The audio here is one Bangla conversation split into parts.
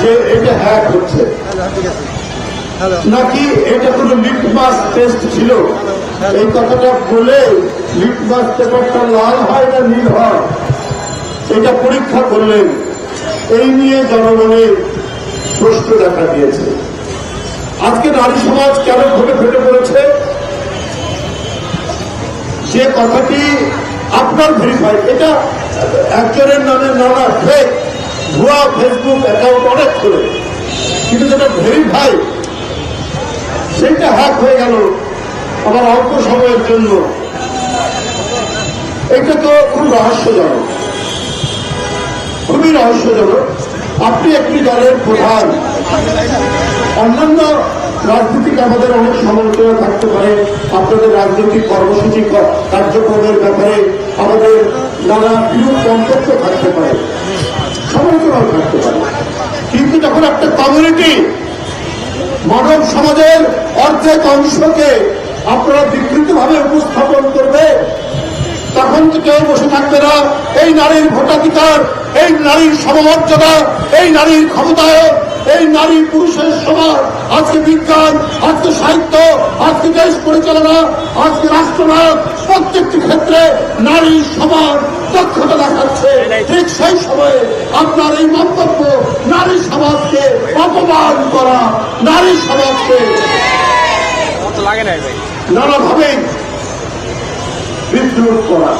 যে এটা হ্যাক হচ্ছে। নাকি এটা কোনো লিটমাস টেস্ট ছিল? এই কথাটা বলে লিটমাস পেপারটা লাল হয় না নীল হয়? এটা পরীক্ষা করলেন। এই নিয়ে জনগণে প্রশ্ন দেখা দিয়েছে। আজকে নারী সমাজ কেন ঘটে ফেটে পড়েছে? যে কথাটি আপনার ভেরিফাই এটা একজনের নামে নানা ফেসবুক অ্যাকাউন্ট অনেক করে কিন্তু যেটা ভেরিফাই সেটা হ্যাক হয়ে গেল আবার অল্প সময়ের জন্য। এটা তো খুব রহস্যজনক। খুবই রহস্যজনক। আপনি একটি দলের প্রধান। অন্যান্য রাজনীতিক আমাদের অনেক সমালোচনা থাকতে পারে। আপনাদের রাজনৈতিক কর্মসূচি, কার্যক্রমের ব্যাপারে আমাদের নানা বিরূপ মন্তব্য থাকতে কমিউনিটি মানব সমাজের অর্ধেক অংশকে আপনারা বিকৃতভাবে উপস্থাপন করবে। তখন তো কেউ বসে থাকবে না। এই নারীর ভোটাধিকার, এই নারীর সমমর্যাদা, এই নারীর ক্ষমতায়ন, এই নারী পুরুষের সমাজ। আজকে বিজ্ঞান, আজকে সাহিত্য, আজকে দেশ পরিচালনা, আজকে রাষ্ট্রনায়ক, প্রত্যেকটি ক্ষেত্রে নারী সমাজ দক্ষতা দেখাচ্ছে। ঠিক সেই সময়ে আপনার এই মন্তব্য নারী সমাজকে অপমান করা, নারী সমাজকে নানাভাবে বিদ্রোহ করা।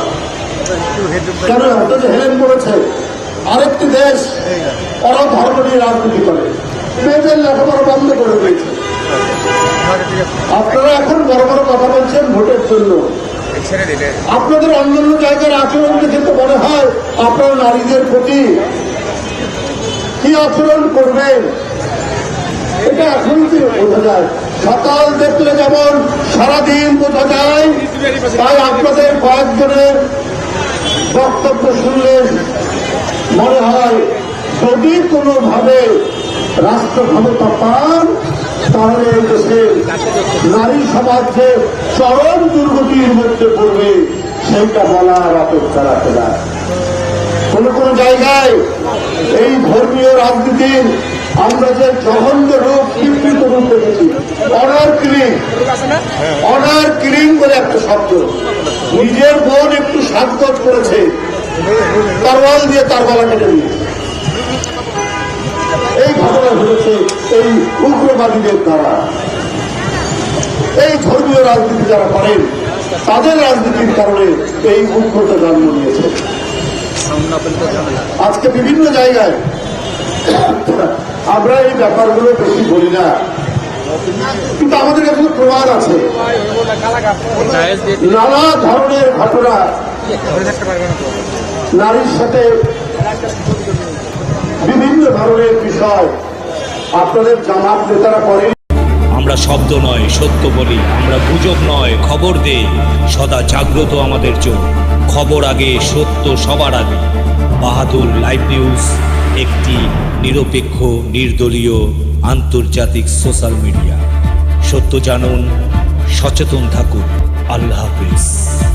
কেন? যে হেলেন বলেছে, আরেকটি দেশ ওরা ধর্ম নিয়ে রাজনীতি করে। মেয়েদের লেখাপড়া বন্ধ করে দিয়েছে। আপনারা এখন বড় বড় কথা বলছেন ভোটের জন্য। আপনাদের অন্যান্য জায়গার আচরণ দেখে তো মনে হয়, আপনারা নারীদের প্রতি কি আচরণ করবেন? এটা এখন কি বোঝা যায়। সকাল দেখলে যেমন সারাদিন বোঝা যায়, তাই আপনাদের কয়েকজনের বক্তব্য শুনলে মনে হয় যদি কোনোভাবে রাষ্ট্র ক্ষমতা পান, তাহলে এই দেশে নারী সমাজ যে চরম দুর্গতির মধ্যে পড়বে, সেইটা বলার অপেক্ষা রাখে না। কোন কোন জায়গায় এই ধর্মীয় রাজনীতির আমরা যে জঘন্য রূপ বিকৃত রূপ দেখেছি, অনার কিলিং অনার কিলিং বলে একটা শব্দ। নিজের বোন একটু সাজগজ করেছে তরোয়াল দিয়ে তার গলা কেটে দিয়েছে। এই ঘটনা ঘটেছে এই উগ্রবাদীদের দ্বারা। এই ধর্মীয় রাজনীতি যারা করেন, তাদের রাজনীতির কারণে এই উগ্রতা জন্ম নিয়েছে। আজকে বিভিন্ন জায়গায় আমরা এই ব্যাপারগুলো বেশি বলি না। কিন্তু আমাদের কাছে প্রমাণ আছে। নানা ধরনের ঘটনা। নারীর সাথে বিভিন্ন ধরনের বিষয়। আপনাদের জামাত নেতারা করেন। আমরা শব্দ নয়, সত্য বলি। আমরা গুজব নয়, খবর দেই। সদা জাগ্রত আমাদের চোখ। খবর আগে, সত্য সবার আগে। বাহাদুর লাইভ নিউজ, একটি নিরপেক্ষ, নির্দলীয়, আন্তর্জাতিক সোশ্যাল মিডিয়া। সত্য জানুন, সচেতন থাকুন। আল্লাহ হাফিজ।